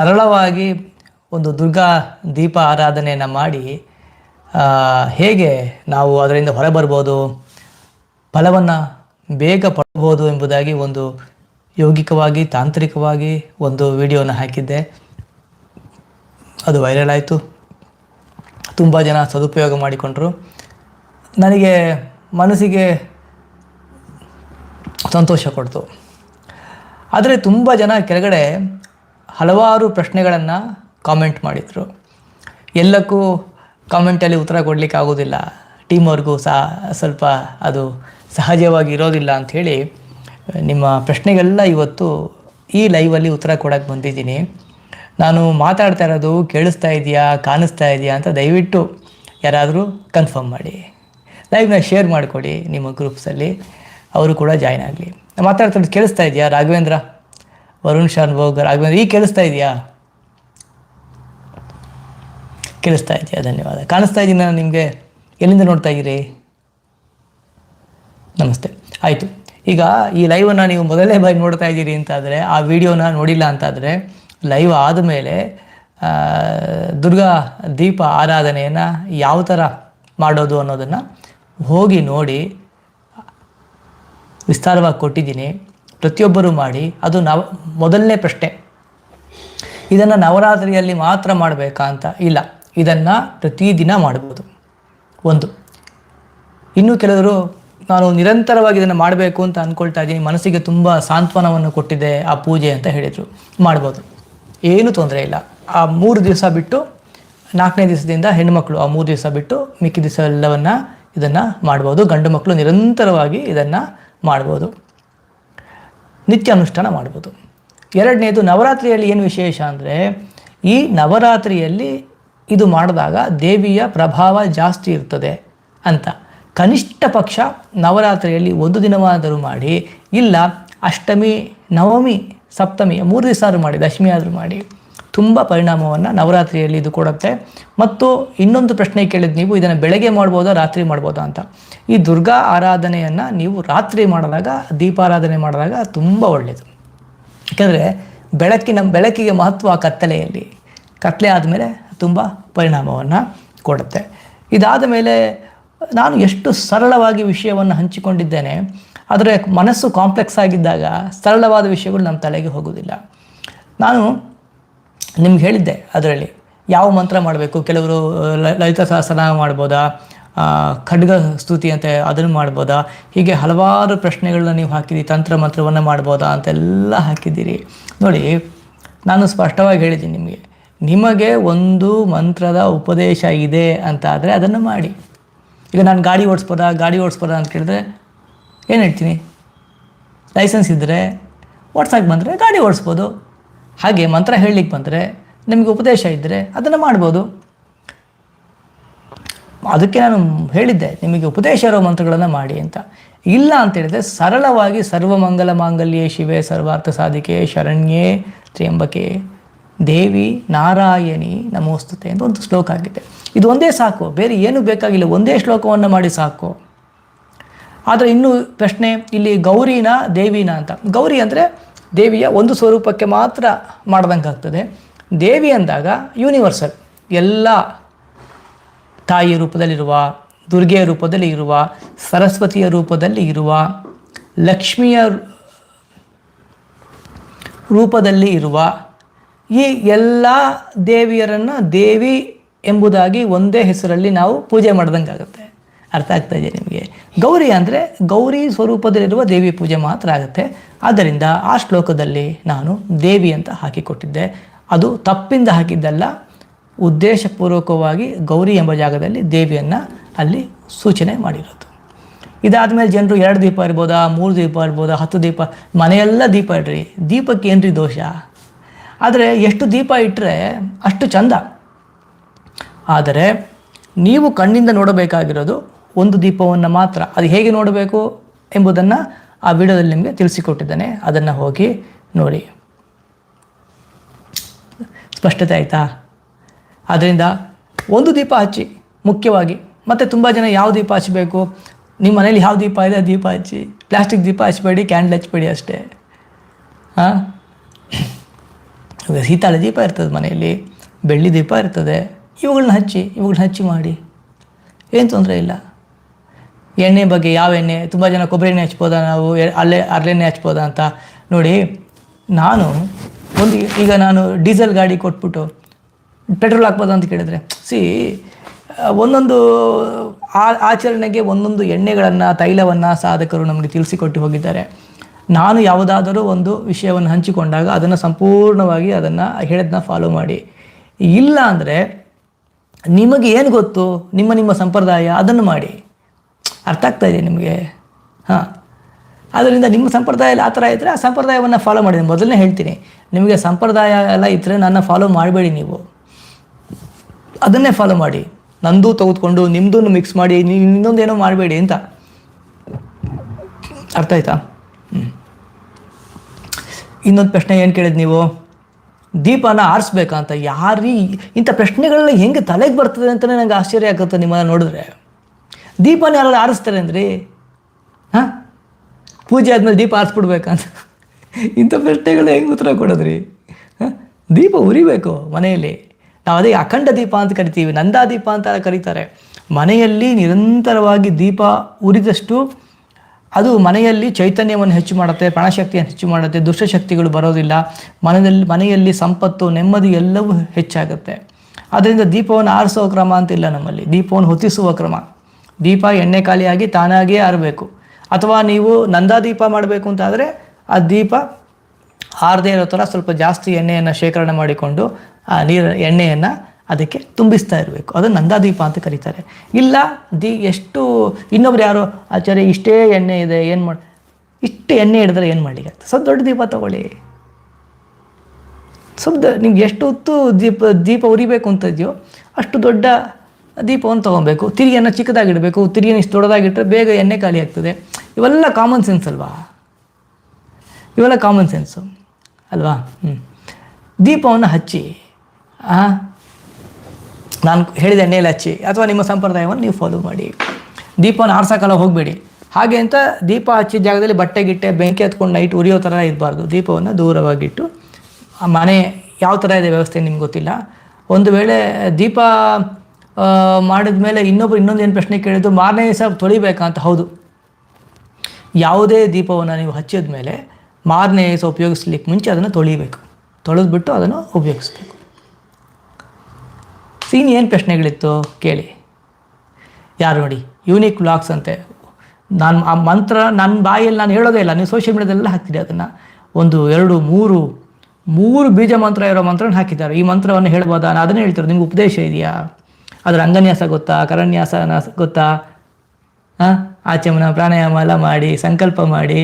ಸರಳವಾಗಿ ಒಂದು ದುರ್ಗಾ ದೀಪ ಆರಾಧನೆಯನ್ನು ಮಾಡಿ ಹೇಗೆ ನಾವು ಅದರಿಂದ ಹೊರಬರ್ಬೋದು, ಫಲವನ್ನು ಬೇಗ ಪಡ್ಬೋದು ಎಂಬುದಾಗಿ ಒಂದು ಯೌಗಿಕವಾಗಿ, ತಾಂತ್ರಿಕವಾಗಿ ಒಂದು ವಿಡಿಯೋನ ಹಾಕಿದ್ದೆ. ಅದು ವೈರಲ್ ಆಯಿತು. ತುಂಬ ಜನ ಸದುಪಯೋಗ ಮಾಡಿಕೊಂಡ್ರು. ನನಗೆ ಮನಸ್ಸಿಗೆ ಸಂತೋಷ ಕೊಡ್ತು. ಆದರೆ ತುಂಬ ಜನ ಕೆಳಗಡೆ ಹಲವಾರು ಪ್ರಶ್ನೆಗಳನ್ನು ಕಾಮೆಂಟ್ ಮಾಡಿದರು. ಎಲ್ಲಕ್ಕೂ ಕಾಮೆಂಟಲ್ಲಿ ಉತ್ತರ ಕೊಡಲಿಕ್ಕೆ ಆಗೋದಿಲ್ಲ. ಟೀಮ್ ಅವ್ರಿಗೂ ಸಹ ಸ್ವಲ್ಪ ಅದು ಸಹಜವಾಗಿ ಇರೋದಿಲ್ಲ ಅಂಥೇಳಿ ನಿಮ್ಮ ಪ್ರಶ್ನೆಗೆಲ್ಲ ಇವತ್ತು ಈ ಲೈವಲ್ಲಿ ಉತ್ತರ ಕೊಡೋಕ್ಕೆ ಬಂದಿದ್ದೀನಿ. ನಾನು ಮಾತಾಡ್ತಾ ಇರೋದು ಕೇಳಿಸ್ತಾ ಇದೆಯಾ, ಕಾಣಿಸ್ತಾ ಇದೆಯಾ ಅಂತ ದಯವಿಟ್ಟು ಯಾರಾದರೂ ಕನ್ಫರ್ಮ್ ಮಾಡಿ. ಲೈವ್ನ ಶೇರ್ ಮಾಡಿಕೊಡಿ ನಿಮ್ಮ ಗ್ರೂಪ್ಸಲ್ಲಿ ಅವರು ಕೂಡ ಜಾಯ್ನ್ ಆಗಲಿ. ಮಾತಾಡ್ತಾ ಕೇಳಿಸ್ತಾ ಇದೆಯಾ ರಾಘವೇಂದ್ರ? ವರುಣ್ ಶಾನ್ ಭೋಗರ್ ಆಗ್ಬೇಕು. ಈಗ ಕೇಳಿಸ್ತಾ ಇದೆಯಾ? ಕೇಳಿಸ್ತಾ ಇದೆಯಾ? ಧನ್ಯವಾದ. ಕಾಣಿಸ್ತಾ ಇದ್ದೀನಿ ನಾನು ನಿಮಗೆ? ಎಲ್ಲಿಂದ ನೋಡ್ತಾ ಇದ್ದೀರಿ? ನಮಸ್ತೆ. ಆಯಿತು. ಈಗ ಈ ಲೈವನ್ನು ನೀವು ಮೊದಲೇ ಬಾರಿ ನೋಡ್ತಾ ಇದ್ದೀರಿ ಅಂತಾದರೆ, ಆ ವಿಡಿಯೋನ ನೋಡಿಲ್ಲ ಅಂತಾದರೆ ಲೈವ್ ಆದಮೇಲೆ ದುರ್ಗಾ ದೀಪ ಆರಾಧನೆಯನ್ನು ಯಾವ ಥರ ಮಾಡೋದು ಅನ್ನೋದನ್ನು ಹೋಗಿ ನೋಡಿ, ವಿಸ್ತಾರವಾಗಿ ಕೊಟ್ಟಿದ್ದೀನಿ. ಪ್ರತಿಯೊಬ್ಬರೂ ಮಾಡಿ ಅದು ನವ, ಮೊದಲನೇ ಪ್ರಶ್ನೆ. ಇದನ್ನು ನವರಾತ್ರಿಯಲ್ಲಿ ಮಾತ್ರ ಮಾಡಬೇಕಾ ಅಂತ? ಇಲ್ಲ. ಇದನ್ನು ಪ್ರತಿದಿನ ಮಾಡ್ಬೋದು. ಒಂದು. ಇನ್ನೂ ಕೆಲವರು, ನಾನು ನಿರಂತರವಾಗಿ ಇದನ್ನು ಮಾಡಬೇಕು ಅಂತ ಅಂದ್ಕೊಳ್ತಾ ಇದ್ದೀನಿ. ಮನಸ್ಸಿಗೆ ತುಂಬ ಸಾಂತ್ವನವನ್ನು ಕೊಟ್ಟಿದೆ ಆ ಪೂಜೆ ಅಂತ ಹೇಳಿದರು. ಮಾಡ್ಬೋದು. ಏನೂ ತೊಂದರೆ ಇಲ್ಲ. ಆ ಮೂರು ದಿವಸ ಬಿಟ್ಟು, ನಾಲ್ಕನೇ ದಿವಸದಿಂದ ಹೆಣ್ಣುಮಕ್ಕಳು ಆ ಮೂರು ದಿವಸ ಬಿಟ್ಟು ಮಿಕ್ಕಿ ದಿವಸ ಎಲ್ಲವನ್ನು ಇದನ್ನು ಮಾಡ್ಬೋದು. ಗಂಡು ಮಕ್ಕಳು ನಿರಂತರವಾಗಿ ಇದನ್ನು ಮಾಡ್ಬೋದು. ನಿತ್ಯ ಅನುಷ್ಠಾನ ಮಾಡ್ಬೋದು. ಎರಡನೇದು ನವರಾತ್ರಿಯಲ್ಲಿ ಏನು ವಿಶೇಷ ಅಂದರೆ, ಈ ನವರಾತ್ರಿಯಲ್ಲಿ ಇದು ಮಾಡಿದಾಗ ದೇವಿಯ ಪ್ರಭಾವ ಜಾಸ್ತಿ ಇರ್ತದೆ ಅಂತ. ಕನಿಷ್ಠ ಪಕ್ಷ ನವರಾತ್ರಿಯಲ್ಲಿ ಒಂದು ದಿನವಾದರೂ ಮಾಡಿ, ಇಲ್ಲ ಅಷ್ಟಮಿ, ನವಮಿ, ಸಪ್ತಮಿ, ಮೂರು ದಿವಸ ಆದರೂ ಮಾಡಿ, ದಶಮಿ ಆದರೂ ಮಾಡಿ. ತುಂಬ ಪರಿಣಾಮವನ್ನು ನವರಾತ್ರಿಯಲ್ಲಿ ಇದು ಕೊಡುತ್ತೆ. ಮತ್ತು ಇನ್ನೊಂದು ಪ್ರಶ್ನೆ ಕೇಳಿದ್ ನೀವು, ಇದನ್ನು ಬೆಳಗ್ಗೆ ಮಾಡ್ಬೋದಾ, ರಾತ್ರಿ ಮಾಡ್ಬೋದಾ ಅಂತ. ಈ ದುರ್ಗಾ ಆರಾಧನೆಯನ್ನು ನೀವು ರಾತ್ರಿ ಮಾಡಿದಾಗ ದೀಪಾರಾಧನೆ ಮಾಡಿದಾಗ ತುಂಬ ಒಳ್ಳೆಯದು ಯಾಕಂದರೆ ಬೆಳಕಿನ, ಬೆಳಕಿಗೆ ಮಹತ್ವ ಕತ್ತಲೆಯಲ್ಲಿ. ಕತ್ತಲೆ ಆದಮೇಲೆ ತುಂಬ ಪರಿಣಾಮವನ್ನು ಕೊಡುತ್ತೆ. ಇದಾದ ಮೇಲೆ ನಾನು ಎಷ್ಟು ಸರಳವಾಗಿ ವಿಷಯವನ್ನು ಹಂಚಿಕೊಂಡಿದ್ದೇನೆ, ಆದರೆ ಮನಸ್ಸು ಕಾಂಪ್ಲೆಕ್ಸ್ ಆಗಿದ್ದಾಗ ಸರಳವಾದ ವಿಷಯಗಳು ನಮ್ಮ ತಲೆಗೆ ಹೋಗೋದಿಲ್ಲ ನಾನು ನಿಮ್ಗೆ ಹೇಳಿದ್ದೆ ಅದರಲ್ಲಿ. ಯಾವ ಮಂತ್ರ ಮಾಡಬೇಕು? ಕೆಲವರು ಲಲಿತ ಸಹಸ್ರನಾಮ ಮಾಡ್ಬೋದಾ? ಖಡ್ಗ ಸ್ತುತಿ ಅಂತ ಅದನ್ನು ಮಾಡ್ಬೋದಾ? ಹೀಗೆ ಹಲವಾರು ಪ್ರಶ್ನೆಗಳನ್ನ ನೀವು ಹಾಕಿದ್ದೀರಿ, ತಂತ್ರ ಮಂತ್ರವನ್ನು ಮಾಡ್ಬೋದಾ ಅಂತೆಲ್ಲ ಹಾಕಿದ್ದೀರಿ. ನೋಡಿ, ನಾನು ಸ್ಪಷ್ಟವಾಗಿ ಹೇಳಿದ್ದೀನಿ ನಿಮಗೆ. ನಿಮಗೆ ಒಂದು ಮಂತ್ರದ ಉಪದೇಶ ಇದೆ ಅಂತ ಆದರೆ ಅದನ್ನು ಮಾಡಿ. ಈಗ ನಾನು ಗಾಡಿ ಓಡಿಸ್ಬೋದಾ? ಗಾಡಿ ಓಡಿಸ್ಬೋದಾ ಅಂತ ಕೇಳಿದ್ರೆ ಏನು ಹೇಳ್ತೀನಿ? ಲೈಸೆನ್ಸ್ ಇದ್ದರೆ ಓಡ್ಸಕ್ಕೆ ಬಂದರೆ ಗಾಡಿ ಓಡಿಸ್ಬೋದು. ಹಾಗೆ ಮಂತ್ರ ಹೇಳಲಿಕ್ಕೆ ಬಂದರೆ ನಿಮಗೆ ಉಪದೇಶ ಇದ್ದರೆ ಅದನ್ನು ಮಾಡ್ಬೋದು. ಅದಕ್ಕೆ ನಾನು ಹೇಳಿದ್ದೆ, ನಿಮಗೆ ಉಪದೇಶ ಇರೋ ಮಂತ್ರಗಳನ್ನು ಮಾಡಿ ಅಂತ. ಇಲ್ಲ ಅಂತ ಹೇಳಿದ್ರೆ ಸರಳವಾಗಿ ಸರ್ವಮಂಗಲ ಮಾಂಗಲ್ಯೇ ಶಿವೆ, ಸರ್ವಾರ್ಥ ಸಾಧಿಕೆ, ಶರಣ್ಯೇ ತ್ರ್ಯಂಬಕೆ, ದೇವಿ ನಾರಾಯಣಿ ನಮೋಸ್ತುತೆ ಅಂತ ಒಂದು ಶ್ಲೋಕ ಆಗಿದೆ. ಇದು ಒಂದೇ ಸಾಕು, ಬೇರೆ ಏನು ಬೇಕಾಗಿಲ್ಲ, ಒಂದೇ ಶ್ಲೋಕವನ್ನು ಮಾಡಿ ಸಾಕು. ಆದರೆ ಇನ್ನೂ ಪ್ರಶ್ನೆ, ಇಲ್ಲಿ ಗೌರಿನ, ದೇವಿನ ಅಂತ. ಗೌರಿ ಅಂದರೆ ದೇವಿಯ ಒಂದು ಸ್ವರೂಪಕ್ಕೆ ಮಾತ್ರ ಮಾಡ್ದಂಗೆ ಆಗ್ತದೆ ದೇವಿ ಅಂದಾಗ ಯೂನಿವರ್ಸಲ್ ಎಲ್ಲ ತಾಯಿಯ ರೂಪದಲ್ಲಿರುವ, ದುರ್ಗೆಯ ರೂಪದಲ್ಲಿ ಇರುವ, ಸರಸ್ವತಿಯ ರೂಪದಲ್ಲಿ ಇರುವ, ಲಕ್ಷ್ಮಿಯ ರೂಪದಲ್ಲಿ ಇರುವ ಈ ಎಲ್ಲ ದೇವಿಯರನ್ನು ದೇವಿ ಎಂಬುದಾಗಿ ಒಂದೇ ಹೆಸರಲ್ಲಿ ನಾವು ಪೂಜೆ ಮಾಡ್ದಂಗೆ ಆಗುತ್ತೆ ಅರ್ಥ ಆಗ್ತಾ ಇದೆ ನಿಮಗೆ. ಗೌರಿ ಅಂದರೆ ಗೌರಿ ಸ್ವರೂಪದಲ್ಲಿರುವ ದೇವಿ ಪೂಜೆ ಮಾತ್ರ ಆಗುತ್ತೆ. ಆದ್ದರಿಂದ ಆ ಶ್ಲೋಕದಲ್ಲಿ ನಾನು ದೇವಿ ಅಂತ ಹಾಕಿಕೊಟ್ಟಿದ್ದೆ. ಅದು ತಪ್ಪಿಂದ ಹಾಕಿದ್ದಲ್ಲ, ಉದ್ದೇಶಪೂರ್ವಕವಾಗಿ ಗೌರಿ ಎಂಬ ಜಾಗದಲ್ಲಿ ದೇವಿಯನ್ನು ಅಲ್ಲಿ ಸೂಚನೆ ಮಾಡಿರೋದು. ಇದಾದ ಮೇಲೆ ಜನರು ಎರಡು ದೀಪ ಇರ್ಬೋದಾ, ಮೂರು ದೀಪ ಇರ್ಬೋದಾ, ಹತ್ತು ದೀಪ, ಮನೆಯೆಲ್ಲ ದೀಪ ಇಡ್ರಿ. ದೀಪಕ್ಕೆ ಏನ್ರಿ ದೋಷ? ಆದರೆ ಎಷ್ಟು ದೀಪ ಇಟ್ಟರೆ ಅಷ್ಟು ಚಂದ. ಆದರೆ ನೀವು ಕಣ್ಣಿಂದ ನೋಡಬೇಕಾಗಿರೋದು ಒಂದು ದೀಪವನ್ನು ಮಾತ್ರ ಅದು ಹೇಗೆ ನೋಡಬೇಕು ಎಂಬುದನ್ನು ಆ ವಿಡಿಯೋದಲ್ಲಿ ನಿಮಗೆ ತಿಳಿಸಿಕೊಟ್ಟಿದ್ದೇನೆ. ಅದನ್ನು ಹೋಗಿ ನೋಡಿ. ಸ್ಪಷ್ಟತೆ ಆಯಿತಾ? ಆದ್ದರಿಂದ ಒಂದು ದೀಪ ಹಚ್ಚಿ, ಮುಖ್ಯವಾಗಿ ಮತ್ತು ತುಂಬ ಜನ ಯಾವ ದೀಪ ಹಚ್ಚಬೇಕು? ನಿಮ್ಮ ಮನೇಲಿ ಯಾವ ದೀಪ ಇದೆ? ದೀಪ ಹಚ್ಚಿ. ಪ್ಲಾಸ್ಟಿಕ್ ದೀಪ ಹಚ್ಚಬೇಡಿ, ಕ್ಯಾಂಡಲ್ ಹಚ್ಚಬೇಡಿ ಅಷ್ಟೇ. ಹಾಂ ಸೀತಾಳೆ ದೀಪ ಇರ್ತದೆ ಮನೆಯಲ್ಲಿ, ಬೆಳ್ಳಿ ದೀಪ ಇರ್ತದೆ. ಇವುಗಳನ್ನ ಹಚ್ಚಿ ಇವುಗಳನ್ನ ಹಚ್ಚಿ ಮಾಡಿ. ಏನು ತೊಂದರೆ ಇಲ್ಲ. ಎಣ್ಣೆ ಬಗ್ಗೆ ಯಾವ ಎಣ್ಣೆ? ತುಂಬ ಜನ ಕೊಬ್ಬರಿ ಎಣ್ಣೆ ಹಚ್ಬೋದ ನಾವು? ಅಲ್ಲೇ, ಅರ್ಲೆಣ್ಣೆ ಹಚ್ಬೋದಾ ಅಂತ ನೋಡಿ, ನಾನು ಒಂದು ಈಗ ನಾನು ಡೀಸೆಲ್ ಗಾಡಿ ಕೊಟ್ಬಿಟ್ಟು ಪೆಟ್ರೋಲ್ ಹಾಕ್ಬೋದ ಅಂತ ಕೇಳಿದರೆ, ಸಿ, ಒಂದೊಂದು ಆ- ಆಚರಣೆಗೆ ಒಂದೊಂದು ಎಣ್ಣೆಗಳನ್ನು, ತೈಲವನ್ನು ಸಾಧಕರು ನಮಗೆ ತಿಳಿಸಿಕೊಟ್ಟು ಹೋಗಿದ್ದಾರೆ. ನಾನು ಯಾವುದಾದರೂ ಒಂದು ವಿಷಯವನ್ನು ಹಂಚಿಕೊಂಡಾಗ ಅದನ್ನು ಸಂಪೂರ್ಣವಾಗಿ ಅದನ್ನು ಹೇಳೋದನ್ನ ಫಾಲೋ ಮಾಡಿ. ಇಲ್ಲ ಅಂದರೆ ನಿಮಗೆ ಏನು ಗೊತ್ತು? ನಿಮ್ಮ ನಿಮ್ಮ ಸಂಪ್ರದಾಯ ಅದನ್ನು ಮಾಡಿ. ಅರ್ಥ ಆಗ್ತಾ ಇದೆ ನಿಮಗೆ? ಹಾಂ. ಆದ್ದರಿಂದ ನಿಮ್ಮ ಸಂಪ್ರದಾಯ ಆ ಥರ ಇದ್ದರೆ ಆ ಸಂಪ್ರದಾಯವನ್ನು ಫಾಲೋ ಮಾಡಿ. ಮೊದಲನೇ ಹೇಳ್ತೀನಿ. ನಿಮಗೆ ಸಂಪ್ರದಾಯ ಎಲ್ಲ ಇದ್ದರೆ ನನ್ನ ಫಾಲೋ ಮಾಡಬೇಡಿ ನೀವು. ಅದನ್ನೇ ಫಾಲೋ ಮಾಡಿ. ನಂದು ತೆಗೆದುಕೊಂಡು ನಿಮ್ಮದನ್ನು ಮಿಕ್ಸ್ ಮಾಡಿ ಇನ್ನೊಂದು ಏನೋ ಮಾಡಬೇಡಿ ಅಂತ. ಅರ್ಥ ಆಯ್ತಾ? ಹ್ಞೂ ಇನ್ನೊಂದು ಪ್ರಶ್ನೆ ಏನು ಕೇಳಿದ್ ನೀವು? ದೀಪನ ಆರಿಸ್ಬೇಕಂತ ಯಾರೀ ಇಂಥ ಪ್ರಶ್ನೆಗಳೆಲ್ಲ ಹೆಂಗೆ ತಲೆಗೆ ಬರ್ತದೆ ಅಂತಲೇ ನಂಗೆ ಆಶ್ಚರ್ಯ ಆಗುತ್ತೆ ನಿಮ್ಮನ್ನು ನೋಡಿದ್ರೆ. ದೀಪನ ಯಾರು ಆರಿಸ್ತಾರೆ ಅಂದ್ರಿ? ಹಾಂ? ಪೂಜೆ ಆದಮೇಲೆ ದೀಪ ಆರಿಸ್ಬಿಡ್ಬೇಕಂತ. ಇಂಥ ಪ್ರಶ್ನೆಗಳು ಹೆಂಗೆ ಉತ್ತರ ಕೊಡೋದ್ರಿ? ಹಾಂ? ದೀಪ ಉರಿಬೇಕು ಮನೆಯಲ್ಲಿ. ನಾವು ಅದೇ ಅಖಂಡ ದೀಪ ಅಂತ ಕರಿತೀವಿ, ನಂದಾ ದೀಪ ಅಂತ ಕರೀತಾರೆ. ಮನೆಯಲ್ಲಿ ನಿರಂತರವಾಗಿ ದೀಪ ಉರಿದಷ್ಟು ಅದು ಮನೆಯಲ್ಲಿ ಚೈತನ್ಯವನ್ನು ಹೆಚ್ಚು ಮಾಡುತ್ತೆ, ಪ್ರಾಣಶಕ್ತಿಯನ್ನು ಹೆಚ್ಚು ಮಾಡುತ್ತೆ, ದುಷ್ಟಶಕ್ತಿಗಳು ಬರೋದಿಲ್ಲ ಮನೆಯಲ್ಲಿ ಮನೆಯಲ್ಲಿ ಸಂಪತ್ತು, ನೆಮ್ಮದಿ ಎಲ್ಲವೂ ಹೆಚ್ಚಾಗುತ್ತೆ. ಅದರಿಂದ ದೀಪವನ್ನು ಆರಿಸುವ ಕ್ರಮ ಅಂತಿಲ್ಲ ನಮ್ಮಲ್ಲಿ. ದೀಪವನ್ನು ಹೊತ್ತಿಸುವ ಕ್ರಮ. ದೀಪ ಎಣ್ಣೆ ಖಾಲಿಯಾಗಿ ತಾನಾಗಿಯೇ ಆರಬೇಕು. ಅಥವಾ ನೀವು ನಂದಾ ದೀಪ ಮಾಡಬೇಕು ಅಂತಾದರೆ ಆ ದೀಪ ಆರದೇ ಇರೋ ಥರ ಸ್ವಲ್ಪ ಜಾಸ್ತಿ ಎಣ್ಣೆಯನ್ನು ಶೇಖರಣೆ ಮಾಡಿಕೊಂಡು, ಆ ನೀರು, ಎಣ್ಣೆಯನ್ನು ಅದಕ್ಕೆ ತುಂಬಿಸ್ತಾ ಇರಬೇಕು. ಅದು ನಂದಾದೀಪ ಅಂತ ಕರೀತಾರೆ. ಇಲ್ಲ, ದಿ, ಎಷ್ಟು, ಇನ್ನೊಬ್ರು ಯಾರೋ, ಆಚಾರ್ಯ, ಇಷ್ಟೇ ಎಣ್ಣೆ ಇದೆ, ಏನು ಮಾಡಿ ಇಷ್ಟು ಎಣ್ಣೆ ಹಿಡಿದ್ರೆ ಏನು ಮಾಡಲಿಕ್ಕೆ ಸ್ವಲ್ಪ ದೊಡ್ಡ ದೀಪ ತಗೊಳ್ಳಿ. ಸ್ವಲ್ಪ ನಿಮ್ಗೆ ಎಷ್ಟು ಹೊತ್ತು ದೀಪ ದೀಪ ಉರಿಬೇಕು ಅಂತ ಇದೆಯೋ, ಅಷ್ಟು ದೊಡ್ಡ ದೀಪವನ್ನು ತೊಗೊಬೇಕು ತಿರಿಯನ್ನು ಚಿಕ್ಕದಾಗಿಡಬೇಕು ತಿರಿಯನ್ನು ಇಷ್ಟು ದೊಡ್ಡದಾಗಿಟ್ಟರೆ ಬೇಗ ಎಣ್ಣೆ ಖಾಲಿ ಆಗ್ತದೆ. ಇವೆಲ್ಲ ಕಾಮನ್ ಸೆನ್ಸ್ ಅಲ್ವಾ? ಇವೆಲ್ಲ ಕಾಮನ್ ಸೆನ್ಸು ಅಲ್ವಾ? ಹ್ಞೂ ದೀಪವನ್ನು ಹಚ್ಚಿ ನಾನು ಹೇಳಿದ ಎಣ್ಣೆಯಲ್ಲಿ ಹಚ್ಚಿ, ಅಥವಾ ನಿಮ್ಮ ಸಂಪ್ರದಾಯವನ್ನು ನೀವು ಫಾಲೋ ಮಾಡಿ. ದೀಪವನ್ನು ಆರಿಸೋಕಲ್ಲ ಹೋಗಬೇಡಿ. ಹಾಗೆ ಅಂತ ದೀಪ ಹಚ್ಚಿದ ಜಾಗದಲ್ಲಿ ಬಟ್ಟೆ, ಗಿಟ್ಟೆ, ಬೆಂಕಿ ಹತ್ಕೊಂಡು ನೈಟ್ ಉರಿಯೋ ಥರ ಇರಬಾರ್ದು. ದೀಪವನ್ನು ದೂರವಾಗಿಟ್ಟು ಮನೆ ಯಾವ ಥರ ಇದೆ ವ್ಯವಸ್ಥೆ ನಿಮ್ಗೆ ಗೊತ್ತಿಲ್ಲ. ಒಂದು ವೇಳೆ ದೀಪ ಮಾಡಿದ ಮೇಲೆ ಇನ್ನೊಬ್ರು ಇನ್ನೊಂದು ಏನು ಪ್ರಶ್ನೆ ಕೇಳಿದ್ದು ಮಾರನೇ ದಿವಸ ಅಂತ. ಹೌದು. ಯಾವುದೇ ದೀಪವನ್ನು ನೀವು ಹಚ್ಚಿದ ಮೇಲೆ ಮಾರನೇ ದಿವಸ ಉಪಯೋಗಿಸ್ಲಿಕ್ಕೆ ಮುಂಚೆ ಅದನ್ನು ತೊಳಿಬೇಕು. ತೊಳೆದ್ಬಿಟ್ಟು ಅದನ್ನು ಉಪಯೋಗಿಸ್ಬೇಕು. ಸೀನ್ ಏನು ಪ್ರಶ್ನೆಗಳಿತ್ತು ಕೇಳಿ. ಯಾರು ನೋಡಿ? ಯೂನಿಕ್ ವ್ಲಾಗ್ಸ್ ಅಂತೆ. ನಾನು ಆ ಮಂತ್ರ ನನ್ನ ಬಾಯಲ್ಲಿ ನಾನು ಹೇಳೋದೇ ಇಲ್ಲ. ನೀವು ಸೋಷಿಯಲ್ ಮೀಡಿಯಾದಲ್ಲೆಲ್ಲ ಹಾಕ್ತೀರಿ ಅದನ್ನು. ಒಂದು, ಎರಡು, ಮೂರು ಮೂರು ಬೀಜ ಮಂತ್ರ ಇರೋ ಮಂತ್ರನ ಹಾಕಿದ್ದಾರೆ. ಈ ಮಂತ್ರವನ್ನು ಹೇಳ್ಬೋದಾ? ನಾನು ಅದನ್ನೇ ಹೇಳ್ತಾರೆ ನಿಮ್ಗೆ ಉಪದೇಶ ಇದೆಯಾ? ಅದರ ಅಂಗನ್ಯಾಸ ಗೊತ್ತಾ ಕರನ್ಯಾಸನ ಗೊತ್ತಾ? ಹಾಂ ಆಚಮನ ಪ್ರಾಣಾಯಾಮ ಎಲ್ಲ ಮಾಡಿ, ಸಂಕಲ್ಪ ಮಾಡಿ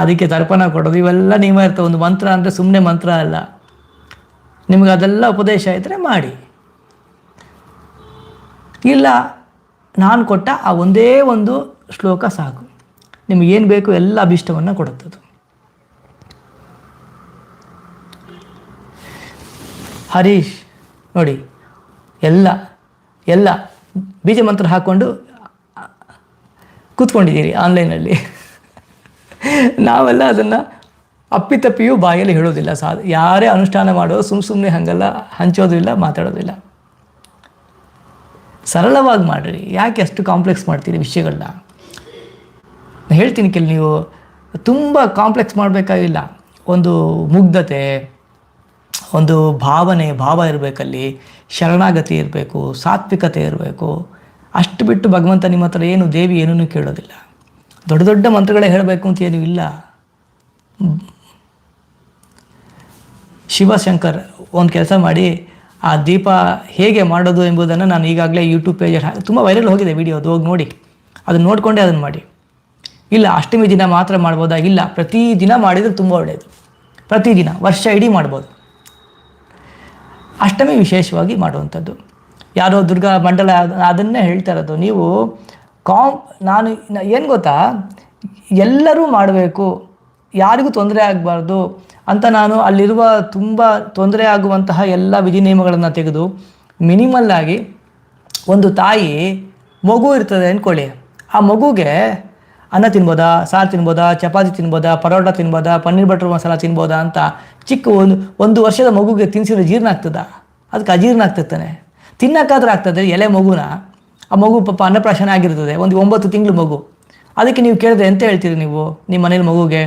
ಅದಕ್ಕೆ ತರ್ಪಣ ಕೊಡೋದು, ಇವೆಲ್ಲ ನಿಯಮ ಇರ್ತವೆ ಒಂದು ಮಂತ್ರ ಅಂದರೆ ಸುಮ್ಮನೆ ಮಂತ್ರ ಅಲ್ಲ. ನಿಮಗೆ ಅದೆಲ್ಲ ಉಪದೇಶ ಇದ್ದರೆ ಮಾಡಿ. ಇಲ್ಲ, ನಾನು ಕೊಟ್ಟ ಆ ಒಂದೇ ಒಂದು ಶ್ಲೋಕ ಸಾಕು. ನಿಮಗೇನು ಬೇಕು ಎಲ್ಲ ಅಭಿಷ್ಟವನ್ನು ಕೊಡುತ್ತದು. ಹರೀಶ್, ನೋಡಿ. ಎಲ್ಲ ಎಲ್ಲ ಬೀಜ ಮಂತ್ರ ಹಾಕ್ಕೊಂಡು ಕೂತ್ಕೊಂಡಿದ್ದೀರಿ ಆನ್ಲೈನಲ್ಲಿ. ನಾವೆಲ್ಲ ಅದನ್ನು ಅಪ್ಪಿತಪ್ಪಿಯೂ ಬಾಯಲ್ಲಿ ಹೇಳೋದಿಲ್ಲ. ಸಾ, ಯಾರೇ ಅನುಷ್ಠಾನ ಮಾಡೋದು ಸುಮ್ಮ ಸುಮ್ಮನೆ ಹಾಗೆಲ್ಲ ಹಂಚೋದು ಇಲ್ಲ ಮಾತಾಡೋದಿಲ್ಲ ಸರಳವಾಗಿ ಮಾಡಿರಿ. ಯಾಕೆ ಅಷ್ಟು ಕಾಂಪ್ಲೆಕ್ಸ್ ಮಾಡ್ತೀರಿ ವಿಷಯಗಳನ್ನ? ನಾನು ಹೇಳ್ತೀನಿ ಕೆಲ ನೀವು. ತುಂಬ ಕಾಂಪ್ಲೆಕ್ಸ್ ಮಾಡಬೇಕಾಗಿಲ್ಲ. ಒಂದು ಮುಗ್ಧತೆ ಒಂದು ಭಾವನೆ, ಭಾವ ಇರಬೇಕಲ್ಲಿ, ಶರಣಾಗತಿ ಇರಬೇಕು, ಸಾತ್ವಿಕತೆ ಇರಬೇಕು. ಅಷ್ಟು ಬಿಟ್ಟು ಭಗವಂತ ನಿಮ್ಮ ಹತ್ರ ಏನು ದೇವಿ ಏನೂ ಕೇಳೋದಿಲ್ಲ. ದೊಡ್ಡ ದೊಡ್ಡ ಮಂತ್ರಗಳೇ ಹೇಳಬೇಕು ಅಂತ ಏನೂ ಇಲ್ಲ. ಶಿವಶಂಕರ್ ಒಂದು ಕೆಲಸ ಮಾಡಿ, ಆ ದೀಪ ಹೇಗೆ ಮಾಡೋದು ಎಂಬುದನ್ನು ನಾನು ಈಗಾಗಲೇ ಯೂಟ್ಯೂಬ್ ಪೇಜಲ್ಲಿ ತುಂಬ ವೈರಲ್ ಹೋಗಿದೆ ವಿಡಿಯೋ ಅದು, ಹೋಗಿ ನೋಡಿ. ಅದನ್ನು ನೋಡಿಕೊಂಡೇ ಅದನ್ನು ಮಾಡಿ. ಇಲ್ಲ, ಅಷ್ಟಮಿ ದಿನ ಮಾತ್ರ ಮಾಡ್ಬೋದಾ? ಇಲ್ಲ ಪ್ರತಿದಿನ ಮಾಡಿದರೆ ತುಂಬ ಒಳ್ಳೆಯದು ಪ್ರತಿದಿನ ವರ್ಷ ಇಡೀ ಮಾಡ್ಬೋದು. ಅಷ್ಟಮಿ ವಿಶೇಷವಾಗಿ ಮಾಡುವಂಥದ್ದು. ಯಾರೋ ದುರ್ಗಾ ಮಂಡಲ ಅದ್- ಅದನ್ನೇ ಹೇಳ್ತಾ ಇರೋದು. ನೀವು ಕಾಮ್ ನಾನು ಏನು ಗೊತ್ತಾ? ಎಲ್ಲರೂ ಮಾಡಬೇಕು. ಯಾರಿಗೂ ತೊಂದರೆ ಆಗಬಾರ್ದು ಅಂತ ನಾನು ಅಲ್ಲಿರುವ ತುಂಬ ತೊಂದರೆ ಆಗುವಂತಹ ಎಲ್ಲ ವಿಧಿ ನಿಯಮಗಳನ್ನು ತೆಗೆದು ಮಿನಿಮಲ್ಲಾಗಿ ಒಂದು ತಾಯಿ ಮಗು ಇರ್ತದೆ ಅಂದ್ಕೊಳ್ಳಿ ಆ ಮಗುಗೆ ಅನ್ನ ತಿನ್ಬೋದಾ, ಸಾರು ತಿನ್ಬೋದಾ, ಚಪಾತಿ ತಿನ್ಬೋದಾ, ಪರೋಟ ತಿನ್ಬೋದಾ, ಪನ್ನೀರ್ ಬಟರ್ ಮಸಾಲ ತಿನ್ಬೋದಾ ಅಂತ ಚಿಕ್ಕ ಒಂದು ಒಂದು ವರ್ಷದ ಮಗುಗೆ ತಿನ್ಸಿದ್ರೆ ಜೀರ್ಣ ಆಗ್ತದ? ಅದಕ್ಕೆ ಅಜೀರ್ಣ ಆಗ್ತಿರ್ತಾನೆ. ತಿನ್ನೋಕ್ಕಾದ್ರೆ ಆಗ್ತದೆ, ಎಲೆ ಮಗುನ. ಆ ಮಗು ಪಾಪ ಅನ್ನಪ್ರಾಶನ ಆಗಿರ್ತದೆ, ಒಂದು ಒಂಬತ್ತು ತಿಂಗಳು ಮಗು. ಅದಕ್ಕೆ ನೀವು ಕೇಳಿದ್ರೆ ಎಂತ ಹೇಳ್ತೀರಿ ನೀವು, ನಿಮ್ಮ ಮನೇಲಿ ಮಗುಗೆ?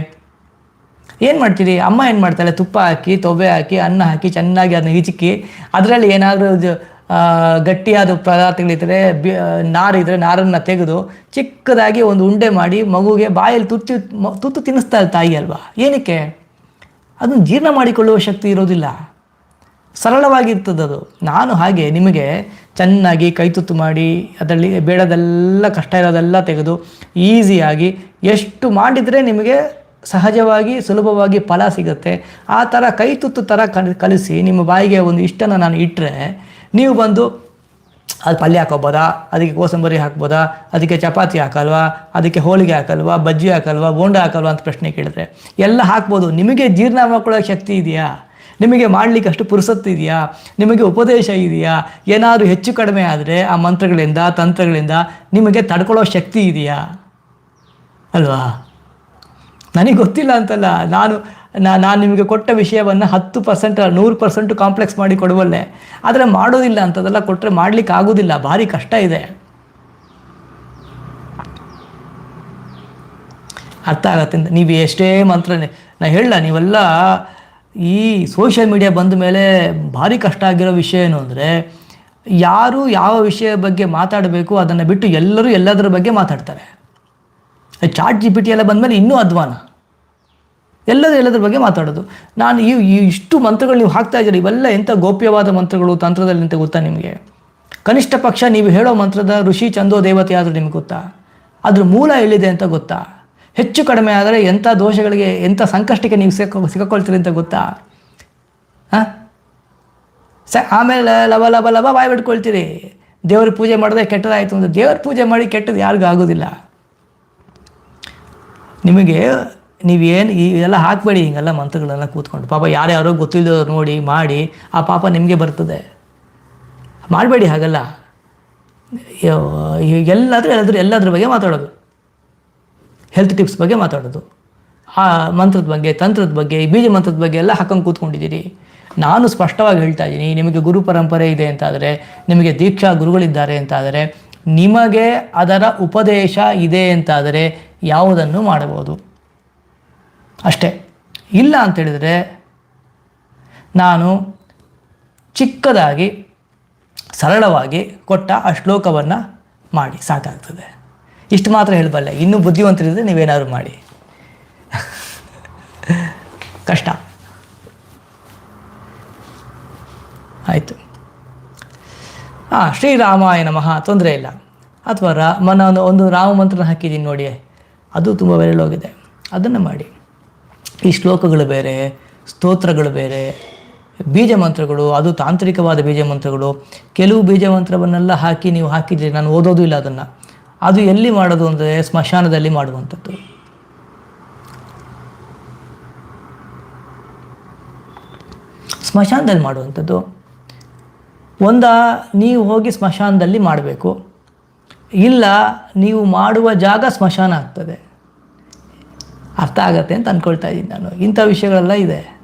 ಏನು ಮಾಡ್ತೀರಿ? ಅಮ್ಮ ಏನು ಮಾಡ್ತಾಳೆ? ತುಪ್ಪ ಹಾಕಿ ತೊವೆ ಹಾಕಿ, ಅನ್ನ ಹಾಕಿ, ಚೆನ್ನಾಗಿ ಅದನ್ನ ಹಿಚಿಕ್ಕಿ ಅದರಲ್ಲಿ ಏನಾದರೂ ಗಟ್ಟಿಯಾದ ಪದಾರ್ಥಗಳಿದ್ದರೆ ಬಿ ನಾರಿದ್ರೆ ನಾರನ್ನು ತೆಗೆದು ಚಿಕ್ಕದಾಗಿ ಒಂದು ಉಂಡೆ ಮಾಡಿ ಮಗುಗೆ ಬಾಯಲ್ಲಿ ತುತ್ತು ತುತ್ತು ತಿನ್ನಿಸ್ತಾಳೆ ತಾಯಿ ಅಲ್ವಾ? ಏನಕ್ಕೆ? ಅದನ್ನು ಜೀರ್ಣ ಮಾಡಿಕೊಳ್ಳುವ ಶಕ್ತಿ ಇರೋದಿಲ್ಲ. ಸರಳವಾಗಿರ್ತದದು ನಾನು ಹಾಗೆ ನಿಮಗೆ ಚೆನ್ನಾಗಿ ಕೈತುತ್ತು ಮಾಡಿ, ಅದರಲ್ಲಿ ಬೇಡದೆಲ್ಲ ಕಷ್ಟ ಇರೋದೆಲ್ಲ ತೆಗೆದು ಈಸಿಯಾಗಿ ಎಷ್ಟು ಮಾಡಿದರೆ ನಿಮಗೆ ಸಹಜವಾಗಿ, ಸುಲಭವಾಗಿ ಫಲ ಸಿಗುತ್ತೆ. ಆ ಥರ ಕೈತುತ್ತು ಥರ ಕಲ್, ಕಲಿಸಿ ನಿಮ್ಮ ಬಾಯಿಗೆ ಒಂದು ಇಷ್ಟನ್ನು ನಾನು ಇಟ್ಟರೆ ನೀವು ಬಂದು ಅದು ಪಲ್ಯ ಹಾಕೋಬೋದಾ ಅದಕ್ಕೆ ಕೋಸಂಬರಿ ಹಾಕ್ಬೋದಾ? ಅದಕ್ಕೆ ಚಪಾತಿ ಹಾಕಲ್ವಾ? ಅದಕ್ಕೆ ಹೋಳಿಗೆ ಹಾಕಲ್ವಾ? ಬಜ್ಜಿ ಹಾಕಲ್ವಾ? ಬೋಂಡ ಹಾಕಲ್ವಾ ಅಂತ ಪ್ರಶ್ನೆ ಕೇಳಿದ್ರೆ ಎಲ್ಲ ಹಾಕ್ಬೋದು. ನಿಮಗೆ ಜೀರ್ಣ ಮಾಡ್ಕೊಳ್ಳೋ ಶಕ್ತಿ ಇದೆಯಾ? ನಿಮಗೆ ಮಾಡಲಿಕ್ಕೆ ಅಷ್ಟು ಪುರುಸತ್ತು ಇದೆಯಾ? ನಿಮಗೆ ಉಪದೇಶ ಇದೆಯಾ? ಏನಾದರೂ ಹೆಚ್ಚು ಕಡಿಮೆ ಆದರೆ ಆ ಮಂತ್ರಗಳಿಂದ, ತಂತ್ರಗಳಿಂದ ನಿಮಗೆ ತಡ್ಕೊಳ್ಳೋ ಶಕ್ತಿ ಇದೆಯಾ? ಅಲ್ವಾ? ನನಗೆ ಗೊತ್ತಿಲ್ಲ ಅಂತಲ್ಲ. ನಾನು ನಾ- ನಾನು ನಿಮಗೆ ಕೊಟ್ಟ ವಿಷಯವನ್ನು ಹತ್ತು ಪರ್ಸೆಂಟ್ ನೂರು ಪರ್ಸೆಂಟ್ ಕಾಂಪ್ಲೆಕ್ಸ್ ಮಾಡಿ ಕೊಡುವಲ್ಲೆ ಆದರೆ ಮಾಡೋದಿಲ್ಲ ಅಂಥದ್ದೆಲ್ಲ ಕೊಟ್ಟರೆ ಮಾಡಲಿಕ್ಕೆ ಆಗೋದಿಲ್ಲ, ಭಾರಿ ಕಷ್ಟ ಇದೆ. ಅರ್ಥ ಆಗತ್ತೆ ನೀವು ಎಷ್ಟೇ ಮಂತ್ರ ನಾ ಹೇಳಲ್ಲ ನೀವೆಲ್ಲ ಈ ಸೋಷಿಯಲ್ ಮೀಡಿಯಾ ಬಂದ ಮೇಲೆ ಭಾರಿ ಕಷ್ಟ ಆಗಿರೋ ವಿಷಯ ಏನು ಅಂದರೆ, ಯಾರು ಯಾವ ವಿಷಯ ಬಗ್ಗೆ ಮಾತಾಡಬೇಕು ಅದನ್ನು ಬಿಟ್ಟು ಎಲ್ಲರೂ ಎಲ್ಲದರ ಬಗ್ಗೆ ಮಾತಾಡ್ತಾರೆ. ಚಾಟ್ ಜಿ ಪಿ ಟಿ ಎಲ್ಲ ಬಂದಮೇಲೆ ಇನ್ನೂ ಅಧ್ವಾನ. ಎಲ್ಲದೂ ಎಲ್ಲದ್ರ ಬಗ್ಗೆ ಮಾತಾಡೋದು. ನಾನು ಈ ಈ ಇಷ್ಟು ಮಂತ್ರಗಳು ನೀವು ಹಾಕ್ತಾ ಇದ್ದೀರಿ, ಇವೆಲ್ಲ ಎಂಥ ಗೋಪ್ಯವಾದ ಮಂತ್ರಗಳು ತಂತ್ರದಲ್ಲಿ ಅಂತ ಗೊತ್ತಾ ನಿಮಗೆ? ಕನಿಷ್ಠ ಪಕ್ಷ ನೀವು ಹೇಳೋ ಮಂತ್ರದ ಋಷಿ ಚಂದೋ ದೇವತೆ ಆದರೂ ನಿಮ್ಗೆ ಗೊತ್ತಾ? ಅದ್ರ ಮೂಲ ಎಲ್ಲಿದೆ ಅಂತ ಗೊತ್ತಾ? ಹೆಚ್ಚು ಕಡಿಮೆ ಆದರೆ ಎಂಥ ದೋಷಗಳಿಗೆ ಎಂಥ ಸಂಕಷ್ಟಕ್ಕೆ ನೀವು ಸಿಕ್ಕ ಸಿಕ್ಕೊಳ್ತೀರಿ ಅಂತ ಗೊತ್ತಾ? ಹಾಂ? ಸ ಆಮೇಲೆ ಲವ ಲವ ಲವ ಬಾಯ್ ಬಿಟ್ಕೊಳ್ತೀರಿ. ದೇವ್ರ ಪೂಜೆ ಮಾಡಿದ್ರೆ ಕೆಟ್ಟದಾಯಿತು ಅಂತ. ದೇವ್ರ ಪೂಜೆ ಮಾಡಿ ಕೆಟ್ಟದ್ದು ಯಾರಿಗೂ ಆಗೋದಿಲ್ಲ. ನಿಮಗೆ ನೀವೇನು ಈ ಎಲ್ಲ ಹಾಕಬೇಡಿ ಹಿಂಗೆಲ್ಲ ಮಂತ್ರಗಳೆಲ್ಲ ಕೂತ್ಕೊಂಡು. ಪಾಪ ಯಾರ್ಯಾರೋ ಗೊತ್ತಿಲ್ಲದವ್ರು ನೋಡಿ, ಮಾಡಿ, ಆ ಪಾಪ ನಿಮಗೆ ಬರ್ತದೆ. ಮಾಡಬೇಡಿ ಹಾಗಲ್ಲ. ಎಲ್ಲಾದರೂ ಎಲ್ಲಾದರೂ ಎಲ್ಲಾದ್ರೂ ಬಗ್ಗೆ ಮಾತಾಡೋದು. ಹೆಲ್ತ್ ಟಿಪ್ಸ್ ಬಗ್ಗೆ ಮಾತಾಡೋದು. ಆ ಮಂತ್ರದ ಬಗ್ಗೆ, ತಂತ್ರದ ಬಗ್ಗೆ ಬೀಜ ಮಂತ್ರದ ಬಗ್ಗೆ ಎಲ್ಲ ಹಾಕೊಂಡು ಕೂತ್ಕೊಂಡಿದ್ದೀರಿ. ನಾನು ಸ್ಪಷ್ಟವಾಗಿ ಹೇಳ್ತಾ ಇದ್ದೀನಿ, ನಿಮಗೆ ಗುರು ಪರಂಪರೆ ಇದೆ ಅಂತಾದರೆ, ನಿಮಗೆ ದೀಕ್ಷಾ ಗುರುಗಳಿದ್ದಾರೆ ಅಂತಾದರೆ, ನಿಮಗೆ ಅದರ ಉಪದೇಶ ಇದೆ ಅಂತಾದರೆ ಯಾವುದನ್ನು ಮಾಡಬಹುದು? ಅಷ್ಟೇ. ಇಲ್ಲ ಅಂತೇಳಿದರೆ ನಾನು ಚಿಕ್ಕದಾಗಿ, ಸರಳವಾಗಿ ಕೊಟ್ಟ ಆ ಶ್ಲೋಕವನ್ನು ಮಾಡಿ. ಸಾಕಾಗ್ತದೆ. ಇಷ್ಟು ಮಾತ್ರ ಹೇಳಬಲ್ಲೆ. ಇನ್ನೂ ಬುದ್ಧಿವಂತರಿದ್ರೆ ನೀವೇನಾದ್ರು ಮಾಡಿ. ಕಷ್ಟ. ಆಯಿತು. ಹಾಂ ಶ್ರೀರಾಮಾಯಣ ನಮಃ. ತೊಂದರೆ ಇಲ್ಲ. ಅಥವಾ ರಾ, ಮನ ಒಂದು ರಾಮ ಮಂತ್ರನ ಹಾಕಿದ್ದೀನಿ ನೋಡಿ. ಅದು ತುಂಬ ವೈರಲ್ ಹೋಗಿದೆ ಅದನ್ನು ಮಾಡಿ. ಈ ಶ್ಲೋಕಗಳು ಬೇರೆ, ಸ್ತೋತ್ರಗಳು ಬೇರೆ, ಬೀಜ ಮಂತ್ರಗಳು, ಅದು ತಾಂತ್ರಿಕವಾದ ಬೀಜ ಮಂತ್ರಗಳು. ಕೆಲವು ಬೀಜ ಮಂತ್ರವನ್ನೆಲ್ಲ ಹಾಕಿ ನೀವು ಹಾಕಿದ್ರಿ ನಾನು ಓದೋದು ಇಲ್ಲ ಅದನ್ನು. ಅದು ಎಲ್ಲಿ ಮಾಡೋದು ಅಂದರೆ ಸ್ಮಶಾನದಲ್ಲಿ ಮಾಡುವಂಥದ್ದು. ಸ್ಮಶಾನದಲ್ಲಿ ಮಾಡುವಂಥದ್ದು. ಒಂದ, ನೀವು ಹೋಗಿ ಸ್ಮಶಾನದಲ್ಲಿ ಮಾಡಬೇಕು. ಇಲ್ಲ, ನೀವು ಮಾಡುವ ಜಾಗ ಸ್ಮಶಾನ ಆಗ್ತದೆ. ಅರ್ಥ ಆಗತ್ತೆ ಅಂತ ಅಂದ್ಕೊಳ್ತಾ ಇದ್ದೀನಿ ನಾನು. ಇಂಥ ವಿಷಯಗಳೆಲ್ಲ ಇದೆ.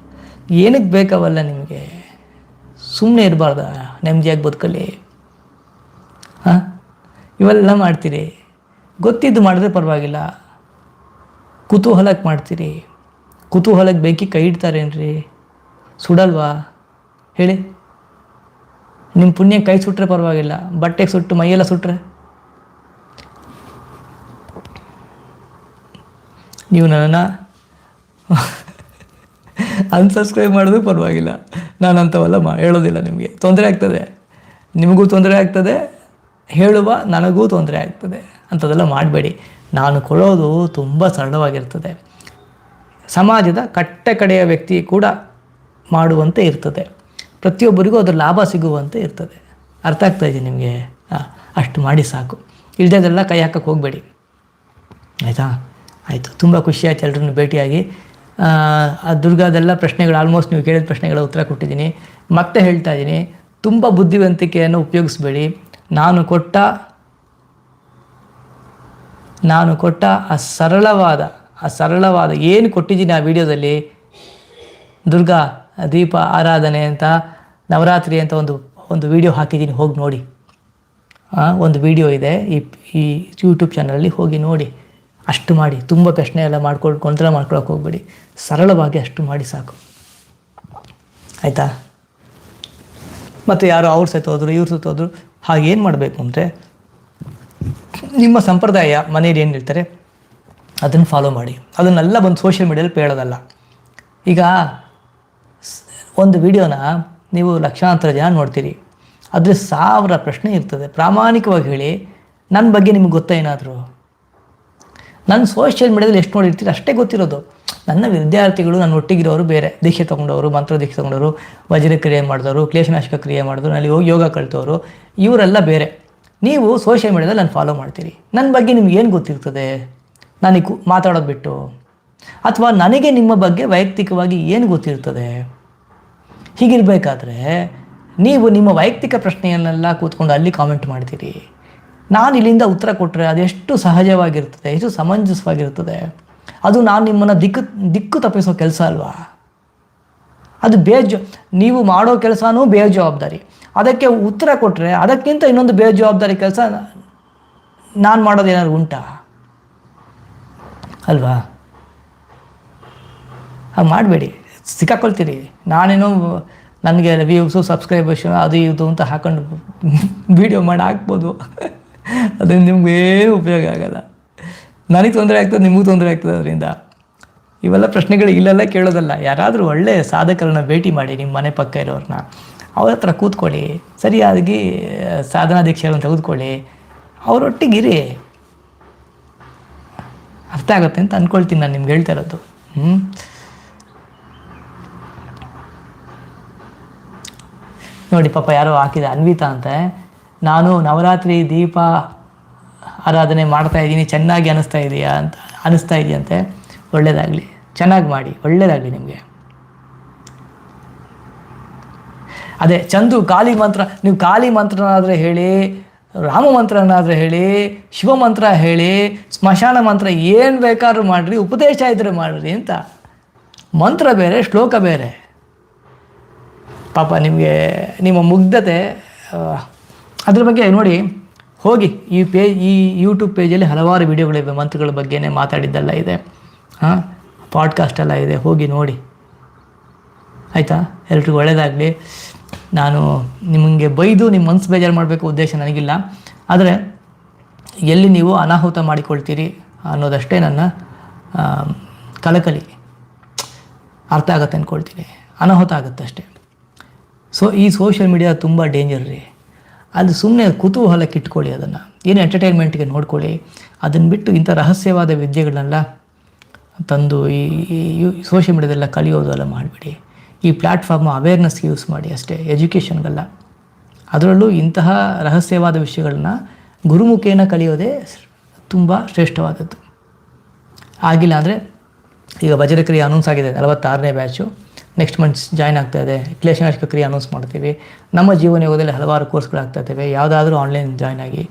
ಏನಕ್ಕೆ ಬೇಕಾವಲ್ಲ ನಿಮಗೆ? ಸುಮ್ಮನೆ ಇರಬಾರ್ದ, ನೆಮ್ಮದಿಯಾಗಿ ಬದುಕಲಿ ಹಾಂ? ಇವೆಲ್ಲ ಮಾಡ್ತೀರಿ. ಗೊತ್ತಿದ್ದು ಮಾಡಿದ್ರೆ ಪರವಾಗಿಲ್ಲ. ಕುತೂಹಲಕ್ಕೆ ಮಾಡ್ತೀರಿ. ಕುತೂಹಲಕ್ಕೆ ಬೇಕಿ ಕೈ ಇಡ್ತಾರೇನ್ರಿ? ಸುಡಲ್ವಾ? ಹೇಳಿ. ನಿಮ್ಮ ಪುಣ್ಯ ಕೈ ಸುಟ್ಟರೆ ಪರವಾಗಿಲ್ಲ. ಬಟ್ಟೆಗೆ ಸುಟ್ಟು ಮೈಯೆಲ್ಲ ಸುಟ್ಟರೆ ನೀವು ನನ್ನನ್ನು ಅನ್ಸಬ್ಸ್ಕ್ರೈಬ್ ಮಾಡೋದು ಪರವಾಗಿಲ್ಲ. ನಾನು ಅಂಥವಲ್ಲ ಮಾ ಹೇಳೋದಿಲ್ಲ ನಿಮಗೆ. ತೊಂದರೆ ಆಗ್ತದೆ. ನಿಮಗೂ ತೊಂದರೆ ಆಗ್ತದೆ. ಹೇಳುವ ನನಗೂ ತೊಂದರೆ ಆಗ್ತದೆ. ಅಂಥದ್ದೆಲ್ಲ ಮಾಡಬೇಡಿ. ನಾನು ಕೊಡೋದು ತುಂಬ ಸರಳವಾಗಿರ್ತದೆ. ಸಮಾಜದ ಕಟ್ಟ ಕಡೆಯ ವ್ಯಕ್ತಿ ಕೂಡ ಮಾಡುವಂತೆ ಇರ್ತದೆ. ಪ್ರತಿಯೊಬ್ಬರಿಗೂ ಅದರ ಲಾಭ ಸಿಗುವಂತೆ ಇರ್ತದೆ. ಅರ್ಥ ಆಗ್ತಾ ಇದೆ ನಿಮಗೆ? ಹಾಂ, ಅಷ್ಟು ಮಾಡಿ ಸಾಕು. ಇಲ್ಲದೆಲ್ಲ ಕೈ ಹಾಕಕ್ಕೆ ಹೋಗಬೇಡಿ. ಆಯಿತಾ? ಆಯಿತು. ತುಂಬ ಖುಷಿಯಾಯ್ತು ಎಲ್ಲರನ್ನು ಭೇಟಿಯಾಗಿ. ಆ, ದುರ್ಗಾದೆಲ್ಲ ಪ್ರಶ್ನೆಗಳು ಆಲ್ಮೋಸ್ಟ್ ನೀವು ಕೇಳಿದ ಪ್ರಶ್ನೆಗಳ ಉತ್ತರ ಕೊಟ್ಟಿದ್ದೀನಿ. ಮತ್ತೆ ಹೇಳ್ತಾ ಇದ್ದೀನಿ. ತುಂಬ ಬುದ್ಧಿವಂತಿಕೆಯನ್ನು ಉಪಯೋಗಿಸ್ಬೇಡಿ. ನಾನು ಕೊಟ್ಟ ನಾನು ಕೊಟ್ಟ ಆ ಸರಳವಾದ ಆ ಸರಳವಾದ ಏನು ಕೊಟ್ಟಿದ್ದೀನಿ ಆ ವಿಡಿಯೋದಲ್ಲಿ ದುರ್ಗಾ ದೀಪ ಆರಾಧನೆ ಅಂತ ನವರಾತ್ರಿ ಅಂತ ಒಂದು ಒಂದು ವಿಡಿಯೋ ಹಾಕಿದ್ದೀನಿ. ಹೋಗಿ ನೋಡಿ. ಒಂದು ವಿಡಿಯೋ ಇದೆ. ಈ ಈ ಯೂಟ್ಯೂಬ್ ಚಾನಲಲ್ಲಿ ಹೋಗಿ ನೋಡಿ. ಅಷ್ಟು ಮಾಡಿ, ತುಂಬ ಕಷ್ಟ ಎಲ್ಲ ಮಾಡ್ಕೊಂಡು ಗೊಂದಲ ಮಾಡ್ಕೊಳಕ್ಕೆ ಹೋಗ್ಬೇಡಿ. ಸರಳವಾಗಿ ಅಷ್ಟು ಮಾಡಿ ಸಾಕು. ಆಯಿತಾ? ಮತ್ತು ಯಾರು ಅವ್ರು ಸತ್ತೋದ್ರು ಇವ್ರು ಸತ್ತೋದ್ರು ಹಾಗೆ ಏನು ಮಾಡಬೇಕು ಅಂದರೆ, ನಿಮ್ಮ ಸಂಪ್ರದಾಯ ಮನೇಲಿ ಏನು ಹೇಳ್ತಾರೆ? ಅದನ್ನು ಫಾಲೋ ಮಾಡಿ. ಅದನ್ನೆಲ್ಲ ಬಂದು ಸೋಷಿಯಲ್ ಮೀಡಿಯಲ್ಲಿ ಹೇಳೋದಲ್ಲ. ಈಗ ಒಂದು ವಿಡಿಯೋನ ನೀವು ಲಕ್ಷಾಂತರ ಜನ ನೋಡ್ತೀರಿ. ಅದ್ರ ಸಾವಿರ ಪ್ರಶ್ನೆ ಇರ್ತದೆ. ಪ್ರಾಮಾಣಿಕವಾಗಿ ಹೇಳಿ ನನ್ನ ಬಗ್ಗೆ ನಿಮ್ಗೆ ಗೊತ್ತಾ ಏನಾದರೂ? ನನ್ನ ಸೋಷಿಯಲ್ ಮೀಡಿಯಾದಲ್ಲಿ ಎಷ್ಟು ನೋಡಿರ್ತೀರಿ, ಅಷ್ಟೇ ಗೊತ್ತಿರೋದು. ನನ್ನ ವಿದ್ಯಾರ್ಥಿಗಳು, ನನ್ನ ಒಟ್ಟಿಗಿರೋರು ಬೇರೆ. ದೀಕ್ಷೆ ತೊಗೊಂಡವರು, ಮಂತ್ರ ದೀಕ್ಷೆ ತೊಗೊಂಡವರು, ವಜ್ರ ಕ್ರಿಯೆ ಮಾಡಿದವರು, ಕ್ಲೇಶನಾಶಕ ಕ್ರಿಯೆ ಮಾಡಿದವರು ಅಲ್ಲಿ ಹೋಗಿ ಯೋಗ ಕಲಿತವರು, ಇವರೆಲ್ಲ ಬೇರೆ. ನೀವು ಸೋಷಿಯಲ್ ಮೀಡಿಯಾದಲ್ಲಿ ನಾನು ಫಾಲೋ ಮಾಡ್ತೀರಿ. ನನ್ನ ಬಗ್ಗೆ ನಿಮ್ಗೆ ಏನು ಗೊತ್ತಿರ್ತದೆ? ನನಗೆ ಮಾತಾಡೋದು ಬಿಟ್ಟು. ಅಥವಾ ನನಗೆ ನಿಮ್ಮ ಬಗ್ಗೆ ವೈಯಕ್ತಿಕವಾಗಿ ಏನು ಗೊತ್ತಿರ್ತದೆ? ಹೀಗಿರಬೇಕಾದ್ರೆ, ನೀವು ನಿಮ್ಮ ವೈಯಕ್ತಿಕ ಪ್ರಶ್ನೆಯನ್ನೆಲ್ಲ ಕೂತ್ಕೊಂಡು ಅಲ್ಲಿ ಕಾಮೆಂಟ್ ಮಾಡ್ತೀರಿ. ನಾನು ಇಲ್ಲಿಂದ ಉತ್ತರ ಕೊಟ್ಟರೆ ಅದೆಷ್ಟು ಸಹಜವಾಗಿರ್ತದೆ, ಎಷ್ಟು ಸಮಂಜಸವಾಗಿರ್ತದೆ. ಅದು ನಾನು ನಿಮ್ಮನ್ನು ದಿಕ್ಕು ದಿಕ್ಕು ತಪ್ಪಿಸೋ ಕೆಲಸ ಅಲ್ವಾ? ಅದು ಬೇಜ, ನೀವು ಮಾಡೋ ಕೆಲಸನೂ ಬೇಜವಾಬ್ದಾರಿ. ಅದಕ್ಕೆ ಉತ್ತರ ಕೊಟ್ಟರೆ ಅದಕ್ಕಿಂತ ಇನ್ನೊಂದು ಬೇಜವಾಬ್ದಾರಿ ಕೆಲಸ ನಾನು ಮಾಡೋದು ಏನಾದ್ರು ಉಂಟಾ? ಅಲ್ವಾ? ಹಾಗೆ ಮಾಡಬೇಡಿ. ಸಿಕ್ಕಾಕೊಳ್ತೀರಿ. ನಾನೇನೋ ನನಗೆ ವ್ಯೂಸು ಸಬ್ಸ್ಕ್ರೈಬರ್ಸ್ ಅದು ಇದು ಅಂತ ಹಾಕೊಂಡು ವೀಡಿಯೋ ಮಾಡಿ ಹಾಕ್ಬೋದು. ಅದರಿಂದ ಏನು ಉಪಯೋಗ ಆಗಲ್ಲ. ನನಗೆ ತೊಂದರೆ ಆಗ್ತದೆ, ನಿಮಗೂ ತೊಂದರೆ ಆಗ್ತದೆ ಅದರಿಂದ. ಇವೆಲ್ಲ ಪ್ರಶ್ನೆಗಳು ಇಲ್ಲೆಲ್ಲ ಕೇಳೋದಲ್ಲ. ಯಾರಾದರೂ ಒಳ್ಳೆಯ ಸಾಧಕರನ್ನ ಭೇಟಿ ಮಾಡಿ ನಿಮ್ಮ ಮನೆ ಪಕ್ಕ ಇರೋರನ್ನ ಅವ್ರ ಹತ್ರ ಕೂತ್ಕೊಳ್ಳಿ, ಸರಿಯಾಗಿ ಸಾಧನಾ ದೀಕ್ಷೆಗಳನ್ನು ತೆಗೆದುಕೊಳ್ಳಿ. ಅವರೊಟ್ಟಿಗಿರಿ ಅರ್ಥ ಆಗುತ್ತೆ ಅಂತ ಅಂದ್ಕೊಳ್ತೀನಿ ನಾನು ನಿಮ್ಗೆ ಹೇಳ್ತಾ ಇರೋದು. ಹ್ಞೂ ನೋಡಿ ಪಾಪ ಯಾರೋ ಹಾಕಿದೆ ಅನ್ವಿತಾ ಅಂತ. ನಾನು ನವರಾತ್ರಿ ದೀಪ ಆರಾಧನೆ ಮಾಡ್ತಾ ಇದ್ದೀನಿ, ಚೆನ್ನಾಗಿ ಅನಿಸ್ತಾ ಇದೆಯಾ ಅಂತ, ಅನಿಸ್ತಾ ಇದೆಯಂತೆ. ಒಳ್ಳೆಯದಾಗಲಿ ಚೆನ್ನಾಗಿ ಮಾಡಿ ಒಳ್ಳೆಯದಾಗಲಿ ನಿಮಗೆ. ಅದೇ, ಚಂದು ಕಾಳಿ ಮಂತ್ರ, ನೀವು ಕಾಲಿ ಮಂತ್ರನಾದರೆ ಹೇಳಿ, ರಾಮ ಮಂತ್ರನಾದರೆ ಹೇಳಿ, ಶಿವ ಮಂತ್ರ ಹೇಳಿ, ಸ್ಮಶಾನ ಮಂತ್ರ ಏನು ಬೇಕಾದ್ರೂ ಮಾಡಿರಿ, ಉಪದೇಶ ಇದ್ರೆ ಮಾಡಿರಿ ಅಂತ. ಮಂತ್ರ ಬೇರೆ, ಶ್ಲೋಕ ಬೇರೆ. ಪಾಪ ನಿಮಗೆ, ನಿಮ್ಮ ಮುಗ್ಧತೆ ಅದ್ರ ಬಗ್ಗೆ ನೋಡಿ, ಹೋಗಿ ಈ ಪೇ, ಈ ಯೂಟ್ಯೂಬ್ ಪೇಜಲ್ಲಿ ಹಲವಾರು ವಿಡಿಯೋಗಳಿವೆ ಮಂತ್ರಗಳ ಬಗ್ಗೆನೇ ಮಾತಾಡಿದ್ದೆಲ್ಲ ಇದೆ. ಹಾಂ ಪಾಡ್ಕಾಸ್ಟ್ ಎಲ್ಲ ಇದೆ, ಹೋಗಿ ನೋಡಿ. ಆಯಿತಾ? ಎಲ್ರಿಗೂ ಒಳ್ಳೆಯದಾಗಲಿ ನಾನು ನಿಮಗೆ ಬೈದು ನಿಮ್ಮ ಮನಸ್ಸು ಬೇಜಾರು ಮಾಡಬೇಕು ಉದ್ದೇಶ ನನಗಿಲ್ಲ. ಆದರೆ, ಎಲ್ಲಿ ನೀವು ಅನಾಹುತ ಮಾಡಿಕೊಳ್ತೀರಿ ಅನ್ನೋದಷ್ಟೇ ನನ್ನ ಕಲಕಲಿ ಅರ್ಥ ಆಗತ್ತೆ ಅಂದ್ಕೊಳ್ತೀನಿ ಅನಾಹುತ ಆಗುತ್ತೆ ಅಷ್ಟೇ. ಸೊ ಈ ಸೋಷಿಯಲ್ ಮೀಡಿಯಾ ತುಂಬ ಡೇಂಜರ್ ರೀ. ಅಲ್ಲಿ ಸುಮ್ಮನೆ ಕುತೂಹಲಕ್ಕೆ ಇಟ್ಕೊಳ್ಳಿ ಅದನ್ನು. ಏನು ಎಂಟರ್ಟೈನ್ಮೆಂಟ್ಗೆ ನೋಡ್ಕೊಳ್ಳಿ. ಅದನ್ನು ಬಿಟ್ಟು ಇಂಥ ರಹಸ್ಯವಾದ ವಿದ್ಯೆಗಳನ್ನೆಲ್ಲ ತಂದು ಈ ಸೋಷಿಯಲ್ ಕಲಿಯೋದು ಕಲಿಯೋದೆಲ್ಲ ಮಾಡಿಬಿಡಿ. ಈ ಪ್ಲ್ಯಾಟ್ಫಾರ್ಮ್ ಅವೇರ್ನೆಸ್ಗೆ ಯೂಸ್ ಮಾಡಿ ಅಷ್ಟೇ ಎಜುಕೇಷನ್ಗೆಲ್ಲ ಅದರಲ್ಲೂ ಇಂತಹ ರಹಸ್ಯವಾದ ವಿಷಯಗಳನ್ನ ಗುರುಮುಖೇನ ಕಲಿಯೋದೇ ತುಂಬ ಶ್ರೇಷ್ಠವಾದದ್ದು. ಆಗಿಲ್ಲ ಅಂದರೆ ಈಗ ವಜ್ರಕ್ರಿಯೆ ಅನೌನ್ಸ್ ಆಗಿದೆ, ನಲವತ್ತಾರನೇ ಬ್ಯಾಚು ನೆಕ್ಸ್ಟ್ ಮಂತ್ಸ್ ಜಾಯ್ನ್ ಆಗ್ತಾ ಇದೆ. ಕ್ಲೇಶನಾಶಕ ಕ್ರಿಯೆ ಅನೌನ್ಸ್ ಮಾಡ್ತೀವಿ. ನಮ್ಮ ಜೀವನ ಯೋಗದಲ್ಲಿ ಹಲವಾರು ಕೋರ್ಸ್ಗಳಾಗ್ತಾ ಇದ್ದಾವೆ. ಯಾವುದಾದ್ರೂ ಆನ್ಲೈನ್ ಜಾಯ್ನ್ ಆಗಿ.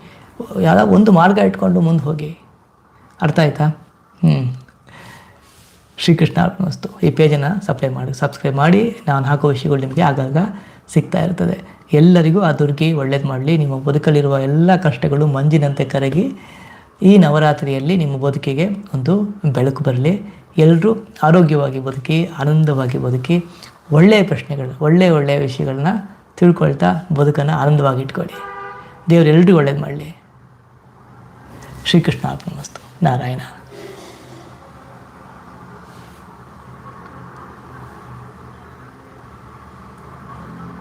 ಯಾವುದೋ ಒಂದು ಮಾರ್ಗ ಇಟ್ಕೊಂಡು ಮುಂದೆ ಹೋಗಿ. ಅರ್ಥ ಆಯ್ತಾ? ಹ್ಞೂ ಶ್ರೀಕೃಷ್ಣ ಅರ್ಪಣಸ್ತು. ಈ ಪೇಜನ್ನು ಸಪ್ಲೈ ಮಾಡಿ ಸಬ್ಸ್ಕ್ರೈಬ್ ಮಾಡಿ. ನಾನು ಹಾಕೋ ವಿಷಯಗಳು ನಿಮಗೆ ಆಗಾಗ ಸಿಗ್ತಾ ಇರ್ತದೆ. ಎಲ್ಲರಿಗೂ ಆ ದುರ್ಗಿ ಒಳ್ಳೇದು ಮಾಡಲಿ. ನಿಮ್ಮ ಬದುಕಲ್ಲಿರುವ ಎಲ್ಲ ಕಷ್ಟಗಳು ಮಂಜಿನಂತೆ ಕರಗಿ ಈ ನವರಾತ್ರಿಯಲ್ಲಿ ನಿಮ್ಮ ಬದುಕಿಗೆ ಒಂದು ಬೆಳಕು ಬರಲಿ. ಎಲ್ಲರೂ ಆರೋಗ್ಯವಾಗಿ ಬದುಕಿ, ಆನಂದವಾಗಿ ಬದುಕಿ ಒಳ್ಳೆಯ ಪ್ರಶ್ನೆಗಳು ಒಳ್ಳೆಯ ಒಳ್ಳೆಯ ವಿಷಯಗಳನ್ನ ತಿಳ್ಕೊಳ್ತಾ ಬದುಕನ್ನು ಆನಂದವಾಗಿ ಇಟ್ಕೊಳ್ಳಿ. ದೇವರು ಎಲ್ರಿಗೂ ಒಳ್ಳೇದು ಮಾಡಲಿ. ಶ್ರೀಕೃಷ್ಣ ಅರ್ಪಣಮಸ್ತು ನಾರಾಯಣ.